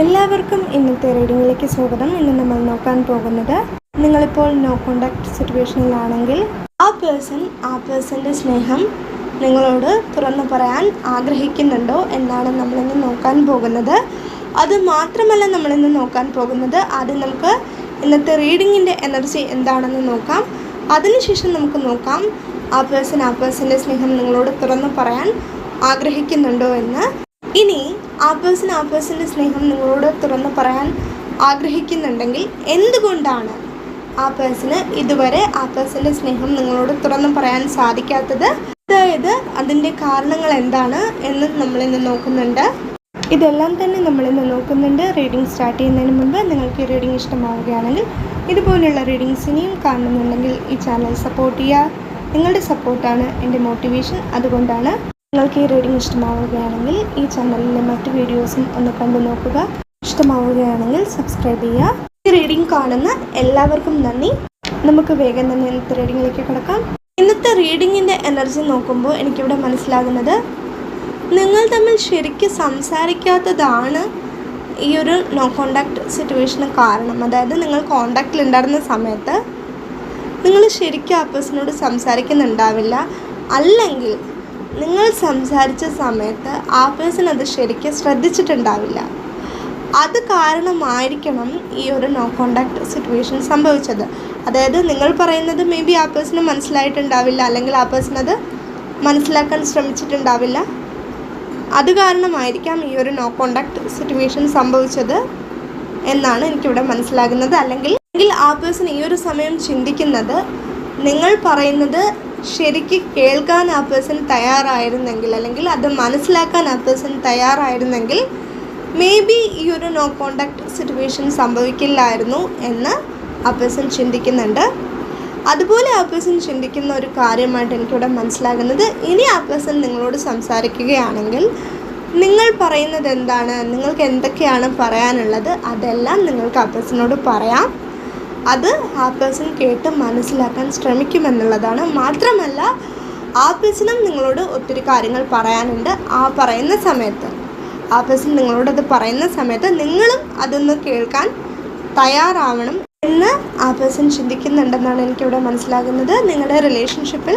എല്ലാവർക്കും ഇന്നത്തെ റീഡിങ്ങിലേക്ക് സ്വാഗതം. ഇന്ന് നമ്മൾ നോക്കാൻ പോകുന്നത് നിങ്ങളിപ്പോൾ നോ കോണ്ടാക്ട് സിറ്റുവേഷനിലാണെങ്കിൽ ആ പേഴ്സൺ ആ പേഴ്സന്റെ സ്നേഹം നിങ്ങളോട് തുറന്നു പറയാൻ ആഗ്രഹിക്കുന്നുണ്ടോ എന്നാണ് നമ്മളിന്ന് നോക്കാൻ പോകുന്നത്. അത് മാത്രമല്ല നമ്മളിന്ന് നോക്കാൻ പോകുന്നത് ആദ്യം നമുക്ക് ഇന്നത്തെ റീഡിങ്ങിന്റെ എനർജി എന്താണെന്ന് നോക്കാം. അതിനുശേഷം നമുക്ക് നോക്കാം ആ പേഴ്സൺ ആ പേഴ്സന്റെ സ്നേഹം നിങ്ങളോട് തുറന്നു പറയാൻ ആഗ്രഹിക്കുന്നുണ്ടോ എന്ന്. ഇനി ആ പേഴ്സൺ ആ പേഴ്സന്റെ സ്നേഹം നിങ്ങളോട് തുറന്ന് പറയാൻ ആഗ്രഹിക്കുന്നുണ്ടെങ്കിൽ എന്തുകൊണ്ടാണ് ആ പേഴ്സണ് ഇതുവരെ ആ പേഴ്സന്റെ സ്നേഹം നിങ്ങളോട് തുറന്ന് പറയാൻ സാധിക്കാത്തത്? അതായത് അതിന്റെ കാരണങ്ങൾ എന്താണ് എന്ന് നമ്മളിന്ന് നോക്കുന്നുണ്ട്. ഇതെല്ലാം തന്നെ നമ്മളിന്ന് നോക്കുന്നുണ്ട്. റീഡിംഗ് സ്റ്റാർട്ട് ചെയ്യുന്നതിന് മുമ്പ് നിങ്ങൾക്ക് ഈ റീഡിംഗ് ഇഷ്ടമാവുകയാണെങ്കിൽ ഇതുപോലുള്ള റീഡിങ്സ് ഇനിയും കാണുന്നുണ്ടെങ്കിൽ ഈ ചാനൽ സപ്പോർട്ട് ചെയ്യുക. നിങ്ങളുടെ സപ്പോർട്ടാണ് എന്റെ മോട്ടിവേഷൻ അതുകൊണ്ടാണ് നിങ്ങൾക്ക് ഈ റീഡിംഗ് ഇഷ്ടമാവുകയാണെങ്കിൽ ഈ ചാനലിലെ മറ്റു വീഡിയോസും ഒന്ന് കണ്ടു നോക്കുക. ഇഷ്ടമാവുകയാണെങ്കിൽ സബ്സ്ക്രൈബ് ചെയ്യുക. ഈ റീഡിംഗ് കാണുന്ന എല്ലാവർക്കും നന്ദി. നമുക്ക് വേഗം തന്നെ ഇന്നത്തെ റീഡിങ്ങിലേക്ക് കിടക്കാം. ഇന്നത്തെ റീഡിങ്ങിന്റെ എനർജി നോക്കുമ്പോൾ എനിക്കിവിടെ മനസ്സിലാകുന്നത് നിങ്ങൾ തമ്മിൽ ശരിക്കും സംസാരിക്കാത്തതാണ് ഈ ഒരു നോ കോണ്ടാക്ട് സിറ്റുവേഷന് കാരണം. അതായത് നിങ്ങൾ കോണ്ടാക്റ്റിൽ ഉണ്ടായിരുന്ന സമയത്ത് നിങ്ങൾ ശരിക്കും ആ പേഴ്സണോട് സംസാരിക്കുന്നുണ്ടാവില്ല. അല്ലെങ്കിൽ നിങ്ങൾ സംസാരിച്ച സമയത്ത് ആ പേഴ്സൺ അത് ശരിക്കും ശ്രദ്ധിച്ചിട്ടുണ്ടാവില്ല. അത് കാരണമായിരിക്കണം ഈ ഒരു നോ കോണ്ടാക്ട് സിറ്റുവേഷൻ സംഭവിച്ചത്. അതായത് നിങ്ങൾ പറയുന്നത് മേ ബി ആ പേഴ്സണ് മനസ്സിലായിട്ടുണ്ടാവില്ല അല്ലെങ്കിൽ ആ പേഴ്സൺ അത് മനസ്സിലാക്കാൻ ശ്രമിച്ചിട്ടുണ്ടാവില്ല. അത് കാരണമായിരിക്കാം ഈ ഒരു നോ കോണ്ടാക്ട് സിറ്റുവേഷൻ സംഭവിച്ചത് എന്നാണ് എനിക്കിവിടെ മനസ്സിലാകുന്നത്. അല്ലെങ്കിൽ അല്ലെങ്കിൽ ആ പേഴ്സൺ ഈ ഒരു സമയം ചിന്തിക്കുന്നത് നിങ്ങൾ പറയുന്നത് ശരിക്ക് കേൾക്കാൻ ആ പേഴ്സൺ തയ്യാറായിരുന്നെങ്കിൽ അല്ലെങ്കിൽ അത് മനസ്സിലാക്കാൻ ആ പേഴ്സൺ തയ്യാറായിരുന്നെങ്കിൽ മേ ബി ഈ ഒരു നോ കോണ്ടാക്ട് സിറ്റുവേഷൻ സംഭവിക്കില്ലായിരുന്നു എന്ന് ആ പേഴ്സൺ ചിന്തിക്കുന്നുണ്ട്. അതുപോലെ ആ പേഴ്സൺ ചിന്തിക്കുന്ന ഒരു കാര്യമായിട്ട് എനിക്കിവിടെ മനസ്സിലാകുന്നത് ഇനി ആ പേഴ്സൺ നിങ്ങളോട് സംസാരിക്കുകയാണെങ്കിൽ നിങ്ങൾ പറയുന്നത് എന്താണ്? നിങ്ങൾക്ക് എന്തൊക്കെയാണ് പറയാനുള്ളത്? അതെല്ലാം നിങ്ങൾക്ക് ആ പേഴ്സണോട് പറയാം. അത് ആ പേഴ്സൺ കേട്ട് മനസ്സിലാക്കാൻ ശ്രമിക്കുമെന്നുള്ളതാണ്. മാത്രമല്ല ആ പേഴ്സണും നിങ്ങളോട് ഒത്തിരി കാര്യങ്ങൾ പറയാനുണ്ട്. ആ പറയുന്ന സമയത്ത് ആ പേഴ്സൺ നിങ്ങളോട് അത് പറയുന്ന സമയത്ത് നിങ്ങളും അതൊന്ന് കേൾക്കാൻ തയ്യാറാവണം എന്ന് ആ പേഴ്സൺ ചിന്തിക്കുന്നുണ്ടെന്നാണ് എനിക്കിവിടെ മനസ്സിലാകുന്നത്. നിങ്ങളുടെ റിലേഷൻഷിപ്പിൽ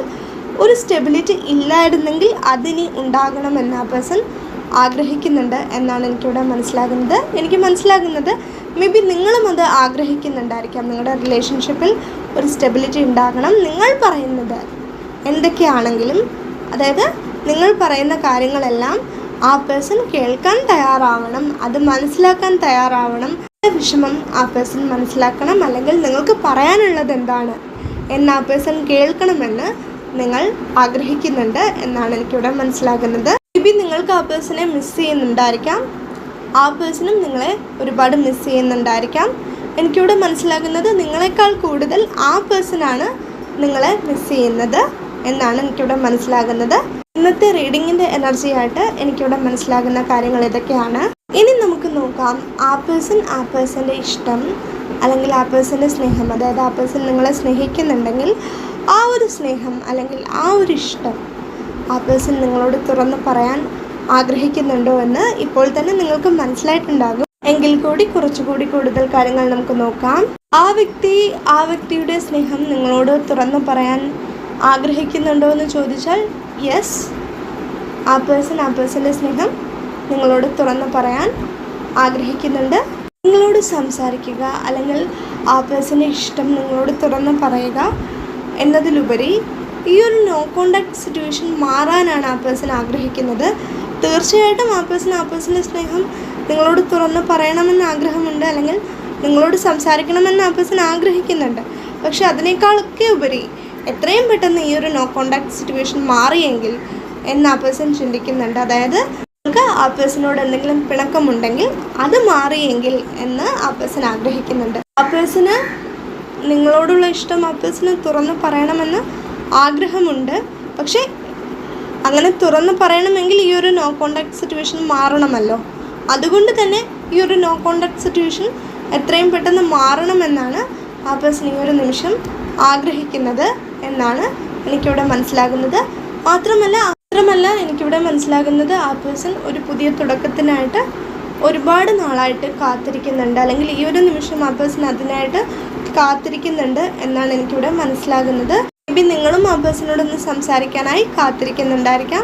ഒരു സ്റ്റെബിലിറ്റി ഇല്ലായിരുന്നെങ്കിൽ അതിനി ഉണ്ടാകണമെന്ന് ആ പേഴ്സൺ ആഗ്രഹിക്കുന്നുണ്ട് എന്നാണ് എനിക്കിവിടെ മനസ്സിലാകുന്നത്. എനിക്ക് മനസ്സിലാകുന്നത് മേ ബി നിങ്ങളും അത് ആഗ്രഹിക്കുന്നുണ്ടായിരിക്കാം. നിങ്ങളുടെ റിലേഷൻഷിപ്പിൽ ഒരു സ്റ്റെബിലിറ്റി ഉണ്ടാകണം. നിങ്ങൾ പറയുന്നത് എന്തൊക്കെയാണെങ്കിലും അതായത് നിങ്ങൾ പറയുന്ന കാര്യങ്ങളെല്ലാം ആ പേഴ്സൺ കേൾക്കാൻ തയ്യാറാവണം അത് മനസ്സിലാക്കാൻ തയ്യാറാവണം വിഷമം ആ പേഴ്സൺ മനസ്സിലാക്കണം അല്ലെങ്കിൽ നിങ്ങൾക്ക് പറയാനുള്ളത് എന്താണ് എന്ന് ആ പേഴ്സൺ കേൾക്കണമെന്ന് നിങ്ങൾ ആഗ്രഹിക്കുന്നുണ്ട് എന്നാണ് എനിക്കിവിടെ മനസ്സിലാകുന്നത്. മേ ബി നിങ്ങൾക്ക് ആ പേഴ്സണെ മിസ് ചെയ്യുന്നുണ്ടായിരിക്കാം. ആ പേഴ്സണും നിങ്ങളെ ഒരുപാട് മിസ് ചെയ്യുന്നുണ്ടായിരിക്കാം. എനിക്കിവിടെ മനസ്സിലാകുന്നത് നിങ്ങളെക്കാൾ കൂടുതൽ ആ പേഴ്സണാണ് നിങ്ങളെ മിസ് ചെയ്യുന്നത് എന്നാണ് എനിക്കിവിടെ മനസ്സിലാകുന്നത്. ഇന്നത്തെ റീഡിങ്ങിന്റെ എനർജി ആയിട്ട് എനിക്കിവിടെ മനസ്സിലാകുന്ന കാര്യങ്ങൾ ഇതൊക്കെയാണ്. ഇനി നമുക്ക് നോക്കാം. ആ പേഴ്സൺ ആ പേഴ്സന്റെ ഇഷ്ടം അല്ലെങ്കിൽ ആ പേഴ്സന്റെ സ്നേഹം അതായത് ആ പേഴ്സൺ നിങ്ങളെ സ്നേഹിക്കുന്നുണ്ടെങ്കിൽ ആ ഒരു സ്നേഹം അല്ലെങ്കിൽ ആ ഒരു ഇഷ്ടം ആ പേഴ്സൺ നിങ്ങളോട് തുറന്ന് പറയാൻ ആഗ്രഹിക്കുന്നുണ്ടോ എന്ന് ഇപ്പോൾ തന്നെ നിങ്ങൾക്ക് മനസ്സിലായിട്ടുണ്ടാകും. എങ്കിൽ കൂടി കുറച്ചുകൂടി കൂടുതൽ കാര്യങ്ങൾ നമുക്ക് നോക്കാം. ആ വ്യക്തി ആ വ്യക്തിയുടെ സ്നേഹം നിങ്ങളോട് തുറന്നു പറയാൻ ആഗ്രഹിക്കുന്നുണ്ടോ എന്ന് ചോദിച്ചാൽ യെസ് ആ പേഴ്സൺ ആ പേഴ്സന്റെ സ്നേഹം നിങ്ങളോട് തുറന്നു പറയാൻ ആഗ്രഹിക്കുന്നുണ്ട്. നിങ്ങളോട് സംസാരിക്കുക അല്ലെങ്കിൽ ആ പേഴ്സന്റെ ഇഷ്ടം നിങ്ങളോട് തുറന്നു പറയുക എന്നതിലുപരി ഈ ഒരു നോ കോണ്ടാക്ട് സിറ്റുവേഷൻ മാറാനാണ് ആ പേഴ്സൺ ആഗ്രഹിക്കുന്നത്. തീർച്ചയായിട്ടും ആ പേഴ്സൺ ആ പേഴ്സന്റെ സ്നേഹം നിങ്ങളോട് തുറന്ന് പറയണമെന്ന് ആഗ്രഹമുണ്ട്. അല്ലെങ്കിൽ നിങ്ങളോട് സംസാരിക്കണമെന്ന് ആ പേഴ്സൺ ആഗ്രഹിക്കുന്നുണ്ട്. പക്ഷെ അതിനേക്കാളൊക്കെ ഉപരി എത്രയും പെട്ടെന്ന് ഈ ഒരു നോ കോണ്ടാക്ട് സിറ്റുവേഷൻ മാറിയെങ്കിൽ എന്ന് ആ പേഴ്സൺ ചിന്തിക്കുന്നുണ്ട്. അതായത് നിങ്ങൾക്ക് ആ പേഴ്സണോട് എന്തെങ്കിലും പിണക്കമുണ്ടെങ്കിൽ അത് മാറിയെങ്കിൽ എന്ന് ആ പേഴ്സൺ ആഗ്രഹിക്കുന്നുണ്ട്. ആ പേഴ്സന് നിങ്ങളോടുള്ള ഇഷ്ടം ആ പേഴ്സണ് തുറന്ന് പറയണമെന്ന് ആഗ്രഹമുണ്ട്. പക്ഷേ അങ്ങനെ തുറന്ന് പറയണമെങ്കിൽ ഈ ഒരു നോ കോണ്ടാക്ട് സിറ്റുവേഷൻ മാറണമല്ലോ. അതുകൊണ്ട് തന്നെ ഈ ഒരു നോ കോണ്ടാക്ട് സിറ്റുവേഷൻ എത്രയും പെട്ടെന്ന് മാറണമെന്നാണ് ആ പേഴ്സൺ ഈ ഒരു നിമിഷം ആഗ്രഹിക്കുന്നത് എന്നാണ് എനിക്കിവിടെ മനസ്സിലാകുന്നത്. മാത്രമല്ല മാത്രമല്ല എനിക്കിവിടെ മനസ്സിലാകുന്നത് ആ പേഴ്സൺ ഒരു പുതിയ തുടക്കത്തിനായിട്ട് ഒരുപാട് നാളായിട്ട് കാത്തിരിക്കുന്നുണ്ട്. അല്ലെങ്കിൽ ഈ ഒരു നിമിഷം ആ പേഴ്സൺ അതിനായിട്ട് കാത്തിരിക്കുന്നുണ്ട് എന്നാണ് എനിക്കിവിടെ മനസ്സിലാകുന്നത്. ബി നിങ്ങളും ആ പേഴ്സണോടൊന്ന് സംസാരിക്കാനായി കാത്തിരിക്കുന്നുണ്ടായിരിക്കാം.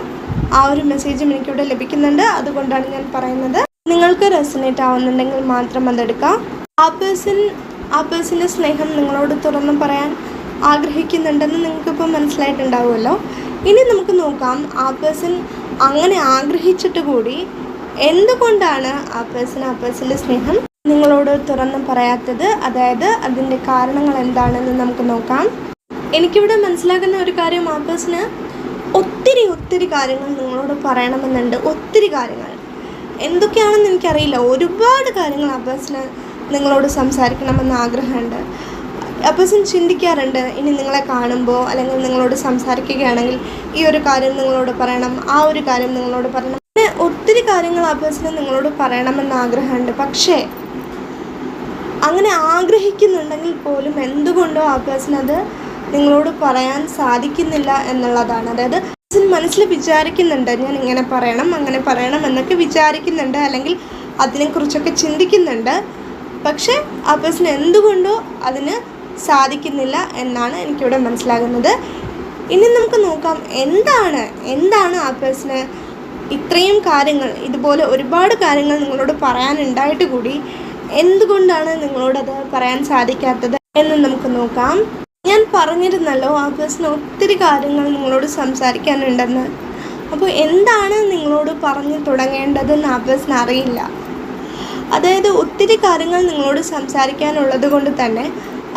ആ ഒരു മെസ്സേജും എനിക്കിവിടെ ലഭിക്കുന്നുണ്ട്. അതുകൊണ്ടാണ് ഞാൻ പറയുന്നത്. നിങ്ങൾക്ക് റെസനേറ്റ് ആവുന്നുണ്ടെങ്കിൽ മാത്രം അതെടുക്കാം. ആ പേഴ്സൺ ആ പേഴ്സന്റെ സ്നേഹം നിങ്ങളോട് തുറന്നു പറയാൻ ആഗ്രഹിക്കുന്നുണ്ടെന്ന് നിങ്ങൾക്കിപ്പോൾ മനസ്സിലായിട്ടുണ്ടാവുമല്ലോ. ഇനി നമുക്ക് നോക്കാം ആ പേഴ്സൺ അങ്ങനെ ആഗ്രഹിച്ചിട്ട് കൂടി എന്തുകൊണ്ടാണ് ആ പേഴ്സൺ ആ പേഴ്സന്റെ സ്നേഹം നിങ്ങളോട് തുറന്നു പറയാത്തത്? അതായത് അതിന്റെ കാരണങ്ങൾ എന്താണെന്ന് നമുക്ക് നോക്കാം. എനിക്കിവിടെ മനസ്സിലാക്കുന്ന ഒരു കാര്യം ആ പേഴ്സണ് ഒത്തിരി ഒത്തിരി കാര്യങ്ങൾ നിങ്ങളോട് പറയണമെന്നുണ്ട് ഒത്തിരി കാര്യങ്ങൾ. എന്തൊക്കെയാണെന്ന് എനിക്കറിയില്ല. ഒരുപാട് കാര്യങ്ങൾ ആ നിങ്ങളോട് സംസാരിക്കണമെന്ന് ആഗ്രഹമുണ്ട്. ആ ചിന്തിക്കാറുണ്ട് ഇനി നിങ്ങളെ കാണുമ്പോൾ അല്ലെങ്കിൽ നിങ്ങളോട് സംസാരിക്കുകയാണെങ്കിൽ ഈ ഒരു കാര്യം നിങ്ങളോട് പറയണം ആ ഒരു കാര്യം നിങ്ങളോട് പറയണം. അങ്ങനെ ഒത്തിരി കാര്യങ്ങൾ ആ നിങ്ങളോട് പറയണമെന്ന് ആഗ്രഹമുണ്ട്. പക്ഷേ അങ്ങനെ ആഗ്രഹിക്കുന്നുണ്ടെങ്കിൽ പോലും എന്തുകൊണ്ടോ ആ അത് നിങ്ങളോട് പറയാൻ സാധിക്കുന്നില്ല എന്നുള്ളതാണ്. അതായത് മനസ്സിൽ വിചാരിക്കുന്നുണ്ട് ഞാൻ ഇങ്ങനെ പറയണം അങ്ങനെ പറയണം എന്നൊക്കെ വിചാരിക്കുന്നുണ്ട് അല്ലെങ്കിൽ അതിനെക്കുറിച്ചൊക്കെ ചിന്തിക്കുന്നുണ്ട്. പക്ഷേ ആ പേഴ്സൺ എന്തുകൊണ്ടോ അതിന് സാധിക്കുന്നില്ല എന്നാണ് എനിക്കിവിടെ മനസ്സിലാകുന്നത്. ഇനി നമുക്ക് നോക്കാം എന്താണ് എന്താണ് ആ പേഴ്സണ് ഇത്രയും കാര്യങ്ങൾ ഇതുപോലെ ഒരുപാട് കാര്യങ്ങൾ നിങ്ങളോട് പറയാനുണ്ടായിട്ട് കൂടി എന്തുകൊണ്ടാണ് നിങ്ങളോടത് പറയാൻ സാധിക്കാത്തത് എന്ന് നമുക്ക് നോക്കാം. ഞാൻ പറഞ്ഞിരുന്നല്ലോ ആ പേഴ്സണ് ഒത്തിരി കാര്യങ്ങൾ നിങ്ങളോട് സംസാരിക്കാനുണ്ടെന്ന്. അപ്പോൾ എന്താണ് നിങ്ങളോട് പറഞ്ഞു തുടങ്ങേണ്ടതെന്ന് ആ പേഴ്സൺ അറിയില്ല. അതായത് ഒത്തിരി കാര്യങ്ങൾ നിങ്ങളോട് സംസാരിക്കാനുള്ളത് കൊണ്ട് തന്നെ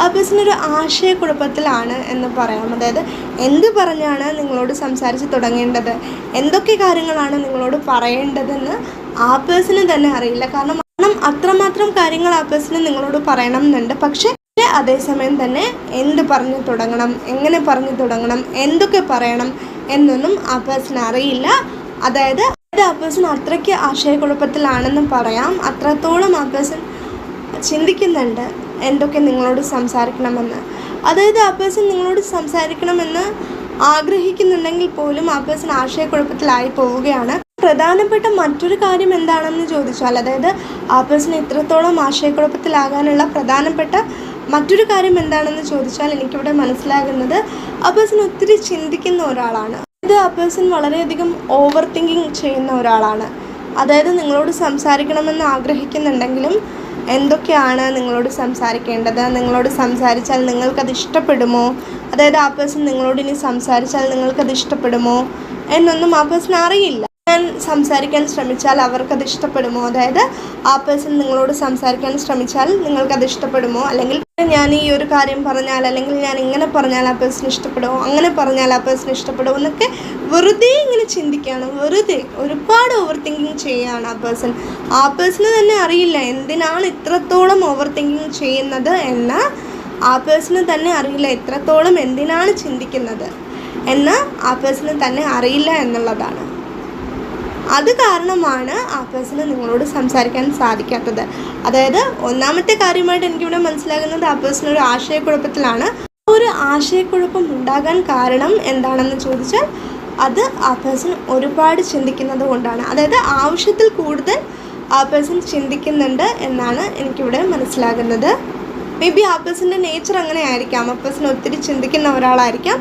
ആ പേഴ്സൺ ഒരു ആശയക്കുഴപ്പത്തിലാണ് എന്ന് പറയാം. അതായത് എന്ത് പറഞ്ഞാണ് നിങ്ങളോട് സംസാരിച്ച് തുടങ്ങേണ്ടത്? എന്തൊക്കെ കാര്യങ്ങളാണ് നിങ്ങളോട് പറയേണ്ടതെന്ന് ആ പേഴ്സണ് തന്നെ അറിയില്ല. കാരണം അത്രമാത്രം കാര്യങ്ങൾ ആ പേഴ്സണ് നിങ്ങളോട് പറയണം എന്നുണ്ട്. പക്ഷേ അതേസമയം തന്നെ എന്ത് പറഞ്ഞു തുടങ്ങണം എങ്ങനെ പറഞ്ഞു തുടങ്ങണം എന്തൊക്കെ പറയണം എന്നൊന്നും ആ പേഴ്സൺ അറിയില്ല. അതായത് അതായത് ആ പേഴ്സൺ അത്രയ്ക്ക് ആശയക്കുഴപ്പത്തിലാണെന്ന് പറയാം. അത്രത്തോളം ആ പേഴ്സൺ ചിന്തിക്കുന്നുണ്ട് എന്തൊക്കെ നിങ്ങളോട് സംസാരിക്കണമെന്ന്. അതായത് ആ പേഴ്സൺ നിങ്ങളോട് സംസാരിക്കണമെന്ന് ആഗ്രഹിക്കുന്നുണ്ടെങ്കിൽ പോലും ആ പേഴ്സൺ ആശയക്കുഴപ്പത്തിലായി പോവുകയാണ്. പ്രധാനപ്പെട്ട മറ്റൊരു കാര്യം എന്താണെന്ന് ചോദിച്ചാൽ അതായത് ആ പേഴ്സൺ ഇത്രത്തോളം ആശയക്കുഴപ്പത്തിലാകാനുള്ള പ്രധാനപ്പെട്ട മറ്റൊരു കാര്യം എന്താണെന്ന് ചോദിച്ചാൽ എനിക്കിവിടെ മനസ്സിലാകുന്നത് ആ പേഴ്സൺ ഒത്തിരി ചിന്തിക്കുന്ന ഒരാളാണ്. ഇത് ആ പേഴ്സൺ വളരെയധികം ഓവർ തിങ്കിങ് ചെയ്യുന്ന ഒരാളാണ്. അതായത് നിങ്ങളോട് സംസാരിക്കണമെന്ന് ആഗ്രഹിക്കുന്നുണ്ടെങ്കിലും എന്തൊക്കെയാണ് നിങ്ങളോട് സംസാരിക്കേണ്ടത്? നിങ്ങളോട് സംസാരിച്ചാൽ നിങ്ങൾക്കത് ഇഷ്ടപ്പെടുമോ? അതായത് ആ പേഴ്സൺ നിങ്ങളോട് ഇനി സംസാരിച്ചാൽ നിങ്ങൾക്കത് ഇഷ്ടപ്പെടുമോ? എന്നൊന്നും ആ പേഴ്സൺ അറിയില്ല. സംസാരിക്കാൻ ശ്രമിച്ചാൽ അവർക്കത് ഇഷ്ടപ്പെടുമോ? അതായത് ആ പേഴ്സൺ നിങ്ങളോട് സംസാരിക്കാൻ ശ്രമിച്ചാൽ നിങ്ങൾക്കത് ഇഷ്ടപ്പെടുമോ? അല്ലെങ്കിൽ ഞാൻ ഈ ഒരു കാര്യം പറഞ്ഞാൽ അല്ലെങ്കിൽ ഞാൻ ഇങ്ങനെ പറഞ്ഞാൽ ആ പേഴ്സൺ ഇഷ്ടപ്പെടുമോ? അങ്ങനെ പറഞ്ഞാൽ ആ പേഴ്സൺ ഇഷ്ടപ്പെടുമോ? എന്നൊക്കെ വെറുതെ ഇങ്ങനെ ചിന്തിക്കുകയാണ് വെറുതെ ഒരുപാട് ഓവർ തിങ്കിങ് ചെയ്യുകയാണ് ആ പേഴ്സൺ ആ പേഴ്സണ് തന്നെ അറിയില്ല എന്തിനാണ് ഇത്രത്തോളം ഓവർ തിങ്കിങ് ചെയ്യുന്നത് എന്ന് ആ പേഴ്സണ് തന്നെ അറിയില്ല ഇത്രത്തോളം എന്തിനാണ് ചിന്തിക്കുന്നത് എന്ന് ആ പേഴ്സണ് തന്നെ അറിയില്ല എന്നുള്ളതാണ്. അത് കാരണമാണ് ആ പേഴ്സണ് നിങ്ങളോട് സംസാരിക്കാൻ സാധിക്കാത്തത്. അതായത് ഒന്നാമത്തെ കാര്യമായിട്ട് എനിക്കിവിടെ മനസ്സിലാകുന്നത് ആ പേഴ്സൺ ഒരു ആശയക്കുഴപ്പത്തിലാണ്. ഒരു ആശയക്കുഴപ്പം ഉണ്ടാകാൻ കാരണം എന്താണെന്ന് ചോദിച്ചാൽ അത് ആ പേഴ്സൺ ഒരുപാട് ചിന്തിക്കുന്നത് കൊണ്ടാണ്. അതായത് ആവശ്യത്തിൽ കൂടുതൽ ആ പേഴ്സൺ ചിന്തിക്കുന്നുണ്ട് എന്നാണ് എനിക്കിവിടെ മനസ്സിലാകുന്നത്. മേ ബി ആ പേഴ്സന്റെ നേച്ചർ അങ്ങനെ ആയിരിക്കാം. ആ പേഴ്സൺ ഒത്തിരി ചിന്തിക്കുന്ന ഒരാളായിരിക്കാം.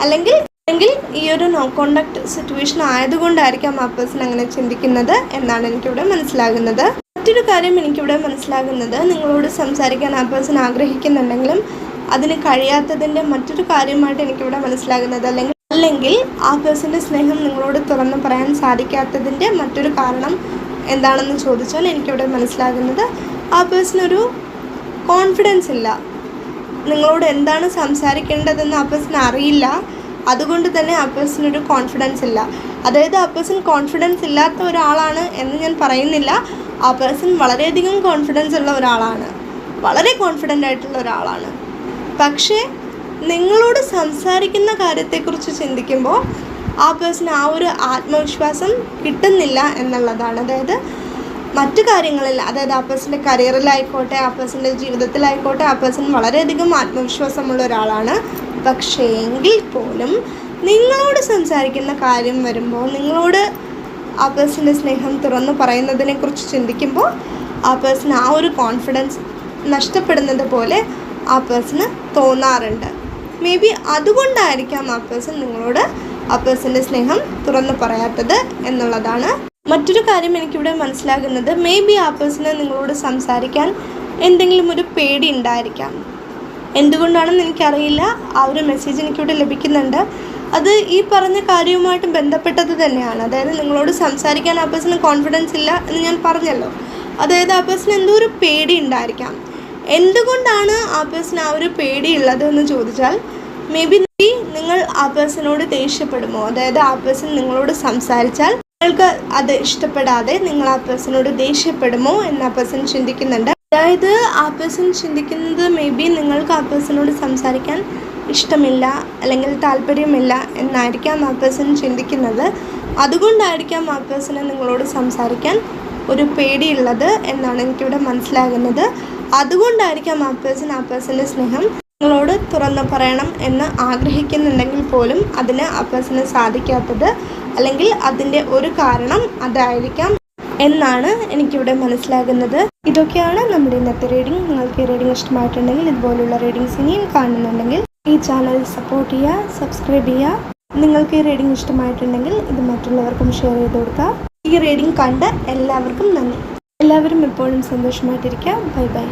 അല്ലെങ്കിൽ അല്ലെങ്കിൽ ഈ ഒരു നോ കോണ്ടാക്ട് സിറ്റുവേഷൻ ആയതുകൊണ്ടായിരിക്കാം ആ പേഴ്സൺ അങ്ങനെ ചിന്തിക്കുന്നത് എന്നാണ് എനിക്കിവിടെ മനസ്സിലാകുന്നത്. മറ്റൊരു കാര്യം എനിക്കിവിടെ മനസ്സിലാകുന്നത് നിങ്ങളോട് സംസാരിക്കാൻ ആ പേഴ്സൺ ആഗ്രഹിക്കുന്നുണ്ടെങ്കിലും അതിന് കഴിയാത്തതിന്റെ മറ്റൊരു കാര്യമായിട്ട് എനിക്കിവിടെ മനസ്സിലാകുന്നത്. അല്ലെങ്കിൽ അല്ലെങ്കിൽ ആ പേഴ്സന്റെ സ്നേഹം നിങ്ങളോട് തുറന്നു പറയാൻ സാധിക്കാത്തതിന്റെ മറ്റൊരു കാരണം എന്താണെന്ന് ചോദിച്ചാൽ എനിക്കിവിടെ മനസ്സിലാകുന്നത്. ആ പേഴ്സണൊരു കോൺഫിഡൻസ് ഇല്ല. നിങ്ങളോട് എന്താണ് സംസാരിക്കേണ്ടതെന്ന് ആ പേഴ്സൺ അറിയില്ല. അതുകൊണ്ട് തന്നെ ആ പേഴ്സണൊരു കോൺഫിഡൻസ് ഇല്ല. അതായത് ആ പേഴ്സൺ കോൺഫിഡൻസ് ഇല്ലാത്ത ഒരാളാണ് എന്ന് ഞാൻ പറയുന്നില്ല. ആ പേഴ്സൺ വളരെയധികം കോൺഫിഡൻസ് ഉള്ള ഒരാളാണ്. വളരെ കോൺഫിഡന്റ് ആയിട്ടുള്ള ഒരാളാണ്. പക്ഷേ നിങ്ങളോട് സംസാരിക്കുന്ന കാര്യത്തെക്കുറിച്ച് ചിന്തിക്കുമ്പോൾ ആ പേഴ്സൺ ആ ഒരു ആത്മവിശ്വാസം കിട്ടുന്നില്ല എന്നുള്ളതാണ്. അതായത് മറ്റു കാര്യങ്ങളിൽ അതായത് ആ പേഴ്സന്റെ കരിയറിലായിക്കോട്ടെ ആ പേഴ്സന്റെ ജീവിതത്തിലായിക്കോട്ടെ ആ പേഴ്സൺ വളരെയധികം ആത്മവിശ്വാസമുള്ള ഒരാളാണ്. പക്ഷേ എങ്കിൽ പോലും നിങ്ങളോട് സംസാരിക്കുന്ന കാര്യം വരുമ്പോൾ നിങ്ങളോട് ആ പേഴ്സന്റെ സ്നേഹം തുറന്നു പറയുന്നതിനെക്കുറിച്ച് ചിന്തിക്കുമ്പോൾ ആ പേഴ്സൺ ആ ഒരു കോൺഫിഡൻസ് നഷ്ടപ്പെടുന്നത് പോലെ ആ പേഴ്സണ് തോന്നാറുണ്ട്. മേ ബി അതുകൊണ്ടായിരിക്കാം ആ പേഴ്സൺ നിങ്ങളോട് ആ പേഴ്സന്റെ സ്നേഹം തുറന്നു പറയാത്തത് എന്നുള്ളതാണ് മറ്റൊരു കാര്യം എനിക്കിവിടെ മനസ്സിലാകുന്നത് മേ ബി ആ പേഴ്സണ് നിങ്ങളോട് സംസാരിക്കാൻ എന്തെങ്കിലും ഒരു പേടി ഉണ്ടായിരിക്കാം. എന്തുകൊണ്ടാണെന്ന് എനിക്കറിയില്ല. ആ ഒരു മെസ്സേജ് എനിക്കിവിടെ ലഭിക്കുന്നുണ്ട്. അത് ഈ പറഞ്ഞ കാര്യവുമായിട്ട് ബന്ധപ്പെട്ടത് തന്നെയാണ്. അതായത് നിങ്ങളോട് സംസാരിക്കാൻ ആ പേഴ്സണ് കോൺഫിഡൻസ് ഇല്ല എന്ന് ഞാൻ പറഞ്ഞല്ലോ. അതായത് ആ പേഴ്സൺ എന്തോ ഒരു പേടി ഉണ്ടായിരിക്കാം. എന്തുകൊണ്ടാണ് ആ പേഴ്സൺ ആ ഒരു പേടി ഉള്ളത് എന്ന് ചോദിച്ചാൽ മേ ബി നിങ്ങൾ ആ പേഴ്സണോട് ദേഷ്യപ്പെടുമോ? അതായത് ആ പേഴ്സൺ നിങ്ങളോട് സംസാരിച്ചാൽ നിങ്ങൾക്ക് അത് ഇഷ്ടപ്പെടാതെ നിങ്ങൾ ആ പേഴ്സണോട് ദേഷ്യപ്പെടുമോ എന്ന് ആ പേഴ്സൺ ചിന്തിക്കുന്നുണ്ട്. അതായത് ആ പേഴ്സൺ ചിന്തിക്കുന്നത് മേ ബി നിങ്ങൾക്ക് ആ പേഴ്സണോട് സംസാരിക്കാൻ ഇഷ്ടമില്ല അല്ലെങ്കിൽ താല്പര്യമില്ല എന്നായിരിക്കാം ആ പേഴ്സൺ ചിന്തിക്കുന്നത്. അതുകൊണ്ടായിരിക്കാം ആ പേഴ്സണ് നിങ്ങളോട് സംസാരിക്കാൻ ഒരു പേടിയുള്ളത് എന്നാണ് എനിക്കിവിടെ മനസ്സിലാകുന്നത്. അതുകൊണ്ടായിരിക്കാം ആ പേഴ്സൺ ആ പേഴ്സന്റെ സ്നേഹം നിങ്ങളോട് തുറന്നു പറയണം എന്ന് ആഗ്രഹിക്കുന്നുണ്ടെങ്കിൽ പോലും അതിന് ആ സാധിക്കാത്തത് അല്ലെങ്കിൽ അതിന്റെ ഒരു കാരണം അതായിരിക്കാം എന്നാണ് എനിക്കിവിടെ മനസ്സിലാകുന്നത്. ഇതൊക്കെയാണ് നമ്മുടെ ഇന്നത്തെ റീഡിംഗ്. നിങ്ങൾക്ക് ഈ റീഡിംഗ് ഇഷ്ടമായിട്ടുണ്ടെങ്കിൽ ഇതുപോലുള്ള റീഡിങ്സ് ഇനിയും കാണുന്നുണ്ടെങ്കിൽ ഈ ചാനൽ സപ്പോർട്ട് ചെയ്യുക സബ്സ്ക്രൈബ് ചെയ്യുക. നിങ്ങൾക്ക് ഈ റീഡിംഗ് ഇഷ്ടമായിട്ടുണ്ടെങ്കിൽ ഇത് മറ്റുള്ളവർക്കും ഷെയർ ചെയ്ത് കൊടുക്കുക. ഈ റീഡിംഗ് കണ്ട് എല്ലാവർക്കും നന്ദി. എല്ലാവരും എപ്പോഴും സന്തോഷമായിട്ടിരിക്കുക. Bye bye.